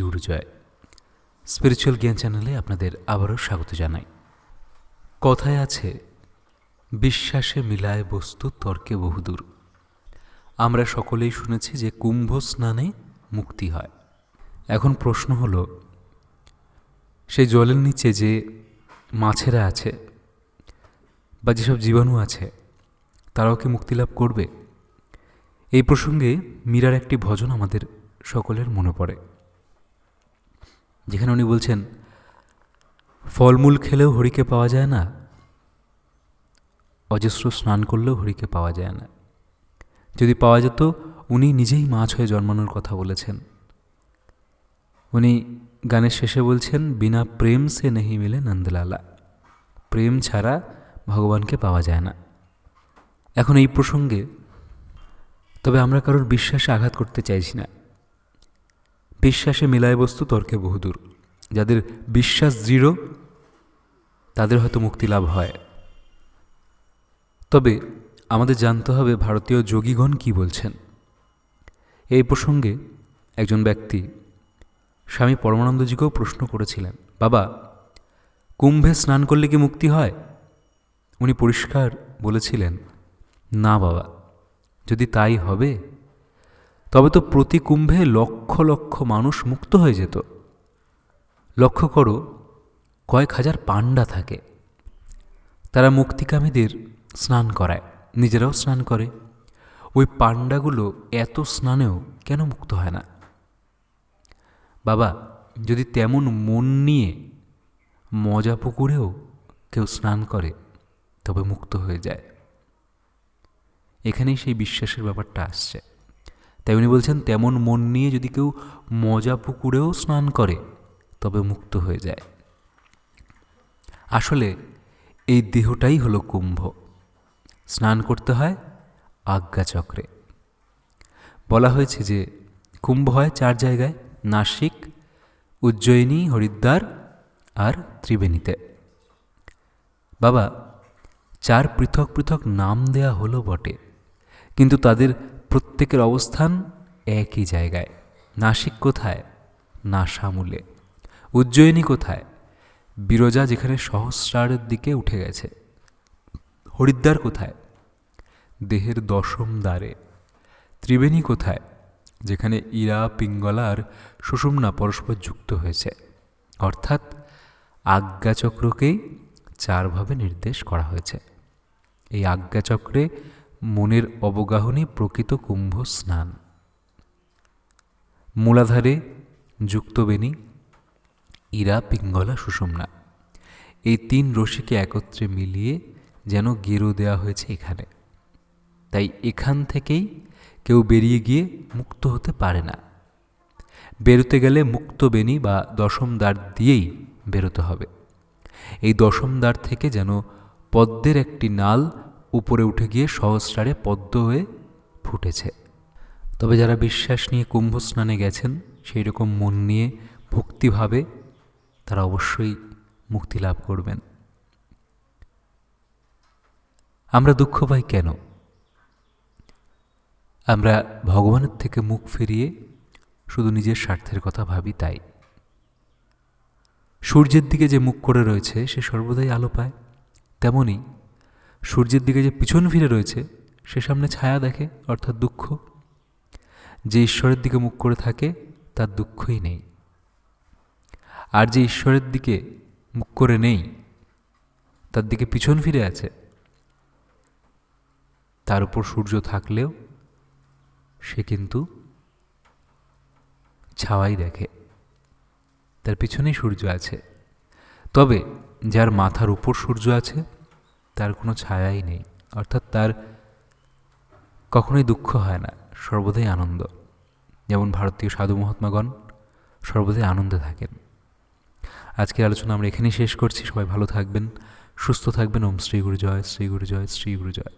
গুরুজয়। Spiritual জ্ঞান চ্যানেলে আপনাদের আবারও স্বাগত জানাই। কথায় আছে, বিশ্বাসে মিলায় বস্তু, তর্কে বহুদূর। আমরা সকলেই শুনেছি যে কুম্ভ স্নানে মুক্তি হয়। এখন প্রশ্ন হলো, সেই জলের নিচে যে মাছেরা আছে বা যেসব জীবাণু আছে, তারাও কি মুক্তি লাভ করবে? এই প্রসঙ্গে মীরার একটি ভজন আমাদের সকলের মনে পড়ে। যেখানে উনি বলছেন, ফলমূল খেলেও হরিকে পাওয়া যায় না, অজস্র স্নান করলেও হরিকে পাওয়া যায় না। যদি পাওয়া যেত, উনি নিজেই মাছ হয়ে জন্মানোর কথা বলেছেন। উনি গানের শেষে বলছেন, বিনা প্রেম সে নেহি মিলে নন্দলালা। প্রেম ছাড়া ভগবানকে পাওয়া যায় না। এখন এই প্রসঙ্গে তবে আমরা কারোর বিশ্বাসে আঘাত করতে চাইছি না। বিশ্বাসে মিলায় বস্তু তর্কে বহুদূর। যাদের বিশ্বাস দৃঢ়, তাদের হয়তো মুক্তি লাভ হয়। তবে আমাদের জানতে হবে ভারতীয় যোগীগণ কি বলছেন। এই প্রসঙ্গে একজন ব্যক্তি স্বামী পরমানন্দজিকেও প্রশ্ন করেছিলেন, বাবা, কুম্ভে স্নান করলে কি মুক্তি হয়? উনি পরিষ্কার বলেছিলেন, না বাবা, যদি তাই হবে তবে তো প্রতি কুম্ভে লক্ষ লক্ষ মানুষ মুক্ত হয়ে যেত। লক্ষ্য করো, কয়েক হাজার পাণ্ডা থাকে। তারা মুক্তিকামীদের স্নান করায়, নিজেরাও স্নান করে। ওই পাণ্ডাগুলো এত স্নানেও কেন মুক্ত হয় না? বাবা, যদি তেমন মন নিয়ে মজা পুকুরেও কেউ স্নান করে, তবে মুক্ত হয়ে যায়। এখানেই সেই বিশ্বাসের ব্যাপারটা আসছে। তাই উনি বলছেন, তেমন মন নিয়ে যদি কেউ মজা পুকুরেও স্নান করে, তবে মুক্ত হয়ে যায়। আসলে এই দেহটাই হলো কুম্ভ। স্নান করতে হয় আজ্ঞাচক্রে বলা হয়েছে যে কুম্ভ হয় চার জায়গায়, নাসিক, উজ্জয়িনী, হরিদ্বার আর ত্রিবেণীতে। বাবা, চার পৃথক পৃথক নাম দেয়া হলো বটে, কিন্তু তাদের প্রত্যেকের অবস্থান একই জায়গায়। নাসিক কোথায়? নাসামূলে। উজ্জয়িনী কোথায়? বিরজা যেখানে সহস্রারের দিকে উঠে গেছে। হরিদ্বার কোথায়? দেহের দশম দ্বারে। ত্রিবেণী কোথায়? যেখানে ইরা, পিঙ্গলা আর সুষুম্না পরস্পর যুক্ত হয়েছে। অর্থাৎ আজ্ঞাচক্রকেই চারভাবে নির্দেশ করা হয়েছে। এই আজ্ঞাচক্রে মনের অবগাহনে প্রকৃত কুম্ভ স্নান। মূলাধারে যুক্তবেণী, ইরা, পিঙ্গলা, সুষুম্না। এই তিন রশিকে একত্রে মিলিয়ে যেন গেরো দেওয়া হয়েছে এখানে। তাই এখান থেকেই কেউ বেরিয়ে গিয়ে মুক্ত হতে পারে না। বেরোতে গেলে মুক্ত বেনি বা দশম দ্বার দিয়েই বেরোতে হবে। এই দশম দ্বার থেকে যেন পদ্মের একটি নাল উপরে উঠে গিয়ে সহস্রারে পদ্ম হয়ে ফুটেছে। তবে যারা বিশ্বাস নিয়ে কুম্ভ স্নানে গেছেন সেই রকম মন নিয়ে ভক্তিভাবে তারা অবশ্যই মুক্তি লাভ করবেন। আমরা দুঃখ পাই কেন? আমরা ভগবানের থেকে মুখ ফিরিয়ে শুধু নিজের স্বার্থের কথা ভাবি তাই। সূর্যের দিকে যে মুখ করে রয়েছে, সে সর্বদাই আলো পায় তেমনি সূর্যের দিকে যে পিছন ফিরে রয়েছে, সে সামনে ছায়া দেখে, অর্থাৎ দুঃখ। যে ঈশ্বরের দিকে মুখ করে থাকে, তার দুঃখই নেই। আর যে ঈশ্বরের দিকে মুখ করে নেই, তার দিকে পিছন ফিরে আছে, তার উপর সূর্য থাকলেও সে কিন্তু ছাওয়াই দেখে। তার পিছনেই সূর্য আছে। তবে যার মাথার উপর সূর্য আছে তার কোনো ছায়াই নেই, অর্থাৎ তার কখনোই দুঃখ হয় না, সর্বদাই আনন্দ। যেমন ভারতীয় সাধু মহাত্মাগণ সর্বদাই আনন্দে থাকেন। আজকের আলোচনা আমরা এখানেই শেষ করছি, সবাই ভালো থাকবেন, সুস্থ থাকবেন, ওম শ্রী গুরু জয় শ্রী গুরু জয় শ্রী গুরু জয়